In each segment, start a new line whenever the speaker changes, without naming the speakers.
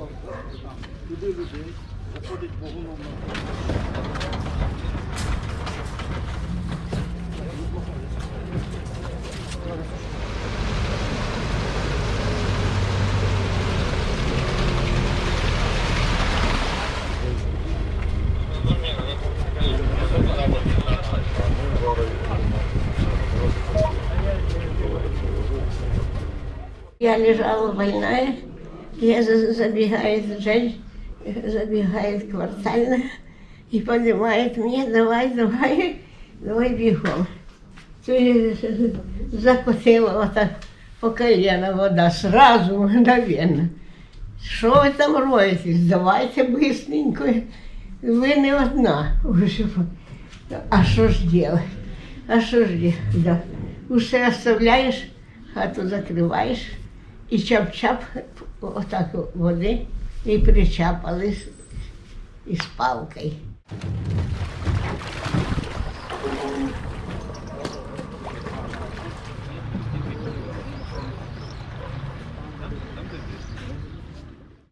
Туди людей, заходить вагоном на
Я лежала больная, я за- забегает Жень, забегает квартальная и поднимает меня, давай, давай, давай. То есть закусила вот так по колено вода, сразу, мгновенно. Що ви там роєтесь? Давайте быстренько. Ви не одна. А що ж делать? А що ж делать? Да. Усе оставляєш, хату закриваєш і чап-чап отак води і причапали із палкою.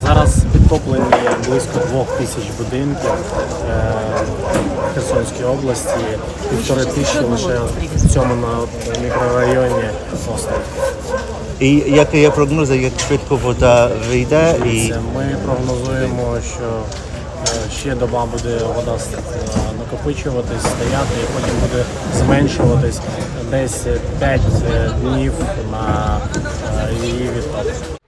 Зараз підтоплені близько двох тисяч будинків е, в Херсонській області, півтори тисячі лише в цьому мікрорайоні острів.
І які є прогнози, як швидко вода вийде і
Ми прогнозуємо, що е, ще доба буде вода е, накопичуватись, стояти, і потім буде зменшуватись десь 5 днів на е, її відток.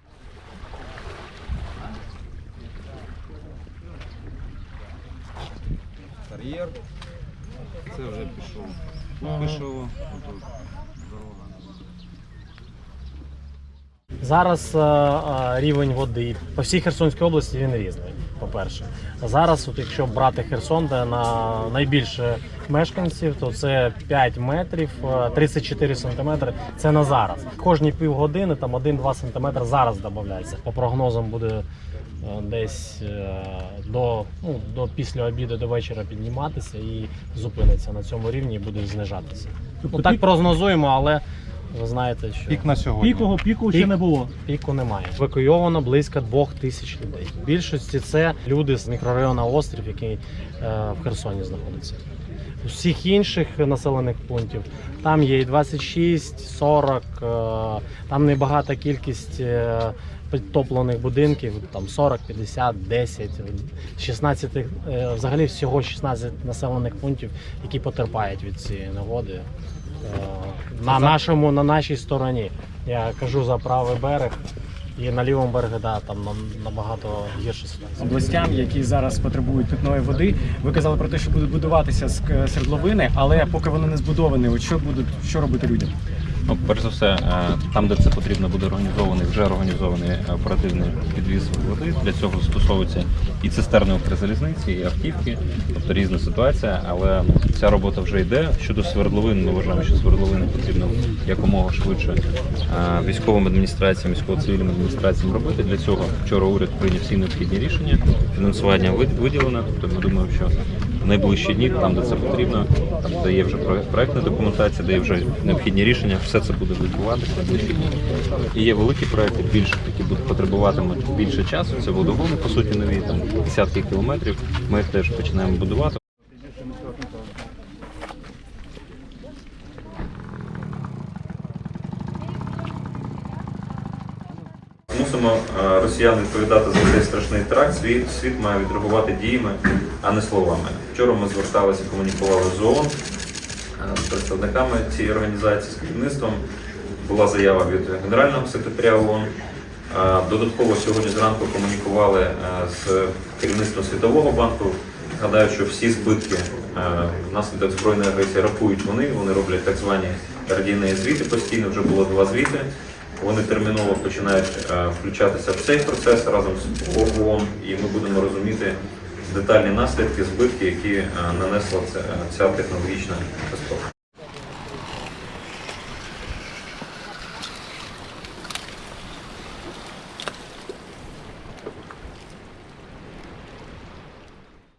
кар'єр. Це вже пішов. Пішов. Тут дорога.
Зараз е, е, рівень води по всій Херсонській області він різний. По-перше, зараз, от якщо брати Херсон, де на найбільше мешканців, то це 5 метрів, е, 34 сантиметри. Це на зараз. Кожні півгодини там 1-2 сантиметри зараз додається. По прогнозам буде е, десь е, до, ну, до після обіду до вечора підніматися і зупиниться на цьому рівні і буде знижатися. Ну, так прогнозуємо, але ви знаєте, що
Пік на сьогодні.
Пікого піку ще
Пік.
не було.
Піку немає. Евакуйовано близько двох тисяч людей. В більшості це люди з мікрорайону Острів, який е, в Херсоні знаходиться. У всіх інших населених пунктів там є і 26, 40, е, там небагата кількість е, підтоплених будинків, там 40, 50, 10, 16, е, взагалі всього 16 населених пунктів, які потерпають від цієї негоди. Е, На нашому, на нашій стороні. Я кажу за правий берег. І на лівому берегу, да, там набагато гірше ситуація.
Областям, які зараз потребують питної води. Ви казали про те, що будуть будуватися свердловини, але поки вони не збудовані, що будуть що робити людям?
Ну, перш за все, е, там, де це потрібно, буде організований, вже організований оперативний підвіз води. Для цього застосовуються і цистерни Укрзалізниці, і автівки, тобто різна ситуація. Але ця робота вже йде. Щодо свердловин, ми вважаємо, що свердловини потрібно якомога швидше е, військовим адміністраціям, військово-цивільним адміністраціям робити. Для цього вчора уряд прийняв всі необхідні рішення. Фінансування вид- виділено. Тобто ми думаємо, що найближчі дні, там де це потрібно, там де є вже проектна документація, де є вже необхідні рішення, все це буде відбуватися найближчі дні. І є великі проекти, більше, які будуть потребуватимуть більше часу. Це водогони, по суті, нові там десятки кілометрів. Ми їх теж починаємо будувати. Мусимо е, росіян відповідати за цей страшний теракт. Світ, світ має відреагувати діями, а не словами. Вчора ми зверталися, комунікували з ООН е, з представниками цієї організації, з керівництвом. Була заява від генерального секретаря ООН. Е, Додатково сьогодні зранку комунікували з керівництвом Світового банку. Гадаю, що всі збитки внаслідок збройної агресії рахують вони. Вони роблять так звані радійні звіти постійно. Вже було два звіти. Вони терміново починають е, включатися в цей процес разом з ООН, і ми будемо розуміти детальні наслідки, збитки, які е, нанесла ця, ця технологічна катастрофа.